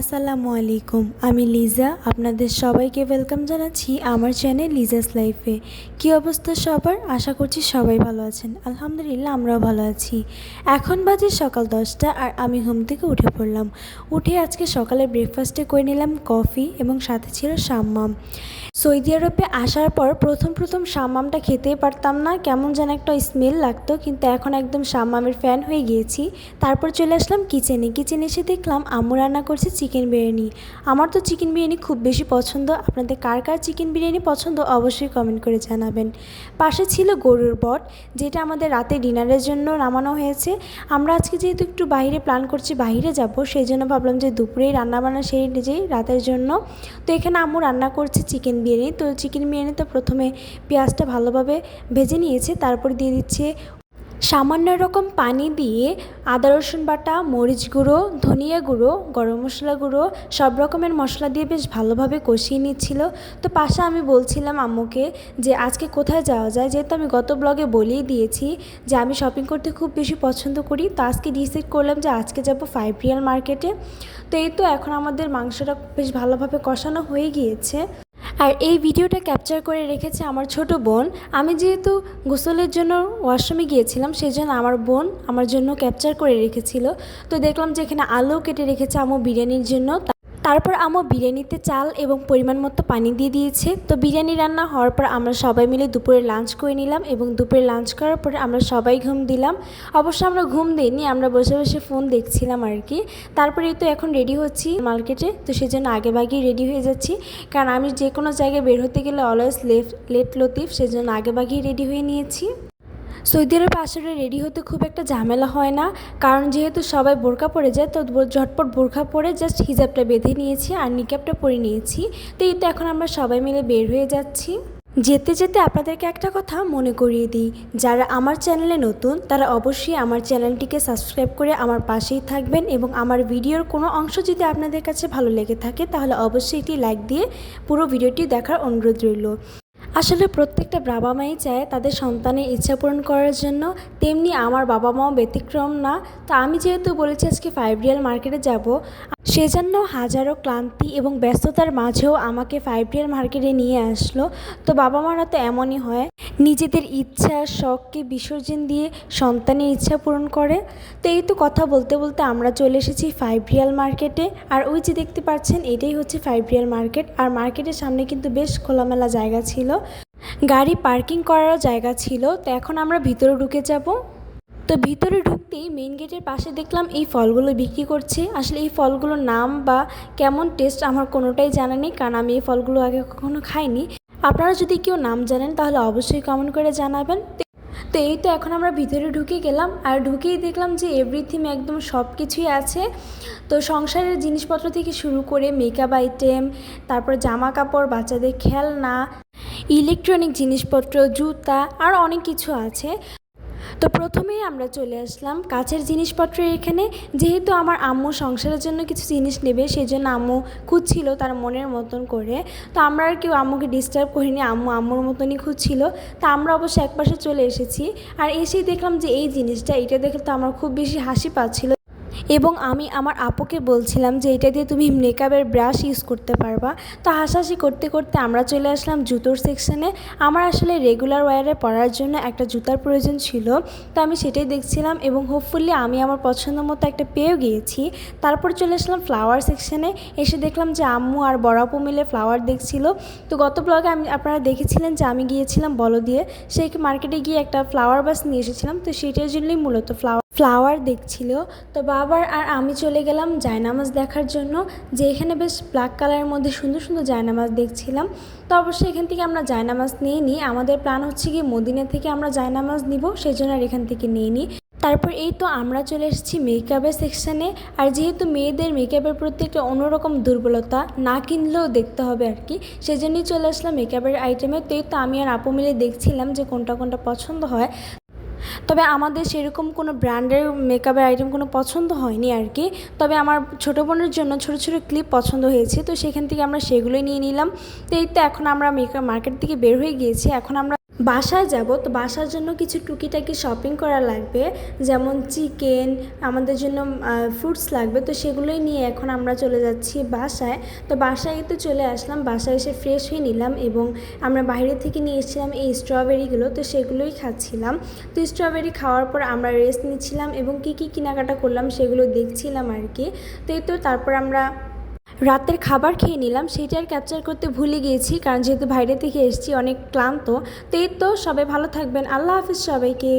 আসসালামু আলাইকুম। আমি লিজা, আপনাদের সবাইকে ওয়েলকাম জানাচ্ছি আমার চ্যানেল লিজাস লাইফে কি অবস্থা সবার? আশা করছি সবাই ভালো আছেন। আলহামদুলিল্লাহ, আমরাও ভালো আছি। এখন বাজে সকাল দশটা আর আমি ঘুম থেকে উঠে পড়লাম। উঠে আজকে সকালে ব্রেকফাস্টে করে নিলাম কফি এবং সাথে ছিল সাম্মাম। সৌদি আরবে আসার পর প্রথম প্রথম সাম্মামটা খেতেই পারতাম না, কেমন যেন একটা স্মেল লাগতো, কিন্তু এখন একদম সাম্মামের ফ্যান হয়ে গিয়েছি। তারপর চলে আসলাম কিচেনে কিচেনে এসে দেখলাম আম্মু রান্না করছে চিকেন বিরিয়ানি। আমার তো চিকেন বিরিয়ানি খুব বেশি পছন্দ। আপনাদের কার কার চিকেন বিরিয়ানি পছন্দ অবশ্যই কমেন্ট করে জানাবেন। পাশে ছিল গরুর বট, যেটা আমাদের রাতে ডিনারের জন্য নামানো হয়েছে। আমরা আজকে যেহেতু একটু বাইরে প্ল্যান করছি, বাইরে যাব, সেই জন্য ভাবলাম যে দুপুরেই রান্না বান্না সেই নিজেই রাতের জন্য। তো এখানে আম্মু রান্না করছে চিকেন বিরিয়ানি। তো চিকেন বিরিয়ানি তো প্রথমে পেঁয়াজটা ভালোভাবে ভেজে নিয়েছে, তারপর দিয়ে দিচ্ছে সামান্য রকম পানি দিয়ে আদা, রসুন বাটা, মরিচ গুঁড়ো, ধনিয়া গুঁড়ো, গরম মশলা গুঁড়ো, সব রকমের মশলা দিয়ে বেশ ভালোভাবে কষিয়ে নিচ্ছিল। তো পাশে আমি বলছিলাম আম্মুকে যে, আজকে কোথায় যাওয়া যায়? যেহেতু আমি গত ব্লগে বলেই দিয়েছি যে, আমি শপিং করতে খুব বেশি পছন্দ করি। তো আজকে ডিসাইড করলাম যে, আজকে যাব ফাইভ রিয়াল মার্কেটে তো এই তো এখন আমাদের মাংসটা বেশ ভালোভাবে কষানো হয়ে গিয়েছে। আর এই ভিডিওটা ক্যাপচার করে রেখেছে আমার ছোট বোন। আমি যেহেতু গোসলের জন্য ওয়াশরুমে গিয়েছিলাম সেই জন্য আমার বোন আমার জন্য ক্যাপচার করে রেখেছিল। তো দেখলাম যে এখানে আলু কেটে রেখেছে আমু বিরিয়ানির জন্য। তারপর আমু বিরিয়ানিতে চাল এবং পরিমাণ মতো পানি দিয়ে দিয়েছে। তো বিরিয়ানি রান্না হওয়ার পর আমরা সবাই মিলে দুপুরে লাঞ্চ করে নিলাম এবং দুপুরে লাঞ্চ করার পরে আমরা সবাই ঘুম দিলাম। অবশ্য আমরা ঘুম দিইনি, আমরা বসে বসে ফোন দেখছিলাম আর কি। তারপরে তো এখন রেডি হচ্ছি মার্কেটে তো সেই জন্য আগে ভাগেই রেডি হয়ে যাচ্ছি। কারণ আমি যে কোনো জায়গায় বের হতে গেলে অলওয়েজ লেফ লেট লতিফ, সেজন্য আগে ভাগেই রেডি হয়ে নিয়েছি। সৌদি আরবে আসলে রেডি হতে খুব একটা ঝামেলা হয় না। কারণ যেহেতু সবাই বোরকা পরে যায়, তো ঝটপট বোরখা পরে জাস্ট হিজাবটা বেঁধে নিয়েছি আর নিকাপটা পরে নিয়েছি। তো এই তো এখন আমরা সবাই মিলে বের হয়ে যাচ্ছি। যেতে যেতে আপনাদেরকে একটা কথা মনে করিয়ে দিই। যারা আমার চ্যানেলে নতুন, তারা অবশ্যই আমার চ্যানেলটিকে সাবস্ক্রাইব করে আমার পাশেই থাকবেন এবং আমার ভিডিওর কোনো অংশ যদি আপনাদের কাছে ভালো লেগে থাকে, তাহলে অবশ্যই একটি লাইক দিয়ে পুরো ভিডিওটি দেখার অনুরোধ রইল। আসলে প্রত্যেকটা বাবা মাই চায় তাদের সন্তানের ইচ্ছা পূরণ করার জন্য, তেমনি আমার বাবা মাও ব্যতিক্রম না। তো আমি যেহেতু বলেছি আজকে ফাইভ রিয়াল মার্কেটে যাব সেজন্য হাজারো ক্লান্তি এবং ব্যস্ততার মাঝেও আমাকে ফাইভ রিয়াল মার্কেটে নিয়ে আসলো। তো বাবা মারা তো এমনই হয়, নিজেদের ইচ্ছা, শখকে বিসর্জন দিয়ে সন্তানের ইচ্ছা পূরণ করে। তো এই তো কথা বলতে বলতে আমরা চলে এসেছি ফাইভ রিয়াল মার্কেটে। আর ওই যে দেখতে পাচ্ছেন, এটাই হচ্ছে ফাইভ রিয়াল মার্কেট। আর মার্কেটের সামনে কিন্তু বেশ খোলামেলা জায়গা ছিল। গাড়ি পার্কিং করারও জায়গা ছিল। তো এখন আমরা ভিতরে ঢুকে যাব। তো ভিতরে ঢুকতেই মেইন গেটের পাশে দেখলাম এই ফলগুলো বিক্রি করছে। আসলে এই ফলগুলোর নাম বা কেমন টেস্ট আমার কোনোটাই জানা নেই, কারণ আমি এই ফলগুলো আগে কখনো খাইনি। আপনারা যদি কেউ নাম জানেন তাহলে অবশ্যই কমেন্ট করে জানাবেন। তো এই তো এখন আমরা ভিতরে ঢুকে গেলাম, আর ঢুকেই দেখলাম যে এভরিথিং একদম সব কিছুই আছে। তো সংসারের জিনিসপত্র থেকে শুরু করে মেকআপ আইটেম তারপর জামা কাপড় বাচ্চাদের খেলনা ইলেকট্রনিক জিনিসপত্র, জুতা, আর অনেক কিছু আছে। তো প্রথমেই আমরা চলে আসলাম কাছের জিনিসপত্রের এখানে। যেহেতু আমার আম্মু সংসারের জন্য কিছু জিনিস নেবে সেই জন্য আম্মু খুঁজছিল তার মনের মতন করে। তো আমরা আর কেউ আম্মুকে ডিস্টার্ব করিনি, আম্মু আম্মুর মতনই খুঁজছিল। তা আমরা অবশ্য একপাশে চলে এসেছি। আর এসেই দেখলাম যে এই জিনিসটা এটা দেখে তো আমার খুব বেশি হাসি পাচ্ছিল। এবং আমি আমার আপুকে বলছিলাম যে এটা দিয়ে তুমি মেকআপের ব্রাশ ইউজ করতে পারবা। তো হাসাহাসি করতে করতে আমরা চলে আসলাম জুতোর সেকশানে আমার আসলে রেগুলার ওয়ারে পরার জন্য একটা জুতার প্রয়োজন ছিল। তো আমি সেটাই দেখছিলাম এবং হোপফুলি আমি আমার পছন্দ মতো একটা পেয়েও গিয়েছি। তারপর চলে আসলাম ফ্লাওয়ার সেকশানে এসে দেখলাম যে আম্মু আর বড় আপু মিলে ফ্লাওয়ার দেখছিল। তো গত ব্লগে আমি, আপনারা দেখেছিলেন যে আমি গিয়েছিলাম বলো দিয়ে সেই মার্কেটে গিয়ে একটা ফ্লাওয়ার বাস নিয়ে এসেছিলাম। তো সেটার জন্যই মূলত ফ্লাওয়ার ফ্লাওয়ার দেখছিল। তো বাবার আর আমি চলে গেলাম জায়নামাজ দেখার জন্য। যে এখানে বেশ ব্ল্যাক কালারের মধ্যে সুন্দর সুন্দর জায়নামাজ দেখছিলাম। তো অবশ্যই এখান থেকে আমরা জায়নামাজ নিয়ে নিই। আমাদের প্ল্যান হচ্ছে কি মদিনা থেকে আমরা জায়নামাজ নিব সেই জন্য আর এখান থেকে নিয়ে নিই। তারপর এই তো আমরা চলে এসেছি মেকআপের সেকশানে আর যেহেতু মেয়েদের মেকআপের প্রতি একটা অন্যরকম দুর্বলতা না কিনলেও দেখতে হবে আর কি, সেজন্যই চলে আসলাম মেকআপের আইটেমে তো এই তো আমি আর আপু মিলে দেখছিলাম যে কোনটা কোনটা পছন্দ হয়। তবে আমাদের সেরকম কোনো ব্র্যান্ডের মেকআপের আইটেম কোনো পছন্দ হয়নি আর কি। তবে আমার ছোটো বোনের জন্য ছোটো ছোটো ক্লিপ পছন্দ হয়েছে, তো সেখান থেকে আমরা সেগুলোই নিয়ে নিলাম। তো এই তো এখন আমরা মেকআপ মার্কেট থেকে বের হয়ে গিয়েছি, এখন আমরা বাসায় যাব, তো বাসার জন্য কিছু টুকিটাকি শপিং করা লাগবে, যেমন চিকেন আমাদের জন্য ফ্রুটস লাগবে, তো সেগুলোই নিয়ে এখন আমরা চলে যাচ্ছি বাসায়। তো বাসায় তো চলে আসলাম, বাসায় এসে ফ্রেশ হয়ে নিলাম এবং আমরা বাইরে থেকে নিয়ে এসেছিলাম এই স্ট্রবেরিগুলো তো সেগুলোই খাচ্ছিলাম। তো স্ট্রবেরি খাওয়ার পর আমরা রেস্ট নিচ্ছিলাম এবং কী কী কেনাকাটা করলাম সেগুলো দেখছিলাম আর কি। তো এই তো তারপর আমরা রাতের খাবার খেয়ে নিলাম সেটা আর ক্যাপচার করতে ভুলে গিয়েছি, কারণ যেহেতু বাইরে থেকে এসেছি, অনেক ক্লান্ত। তো তো, সবাই ভালো থাকবেন। আল্লাহ হাফিজ সবাইকে।